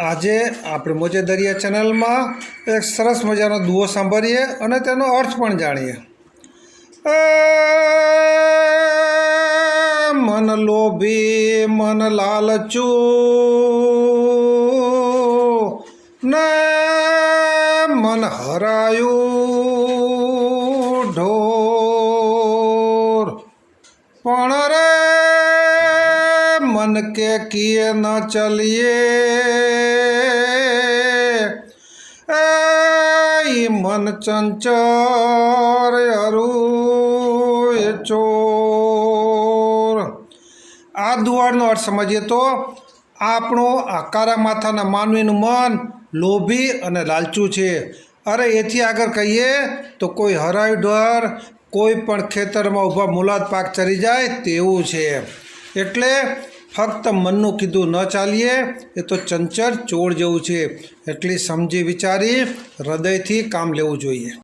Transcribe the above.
આજે આપણે મોજે દરિયા ચેનલમાં એક સરસ મજાનો દુઓ સાંભળીએ અને તેનો અર્થ પણ જાણીએ. મન લોભી, મન લાલચુ. ને મન હરાયું. ઢોર. પણ રે મન કે किए એ ઈ મન ચંચર અરુ એ ચોર આ દુવાડનો અર્થ સમજીએ તો આપણો આકારા માથાના માનવીનું મન લોભી અને લાલચું છે. અરે, એથી આગળ કહીએ તો કોઈ હરાય ઢોર કોઈ પણ ખેતરમાં ઊભા મુલાદ પાક ચરી જાય તેવું છે. એટલે ફક્ત મનનું કીધું ન ચાલીએ, એ તો ચંચર ચોર જેવું છે. એટલી સમજી વિચારી હૃદયથી કામ લેવું જોઈએ.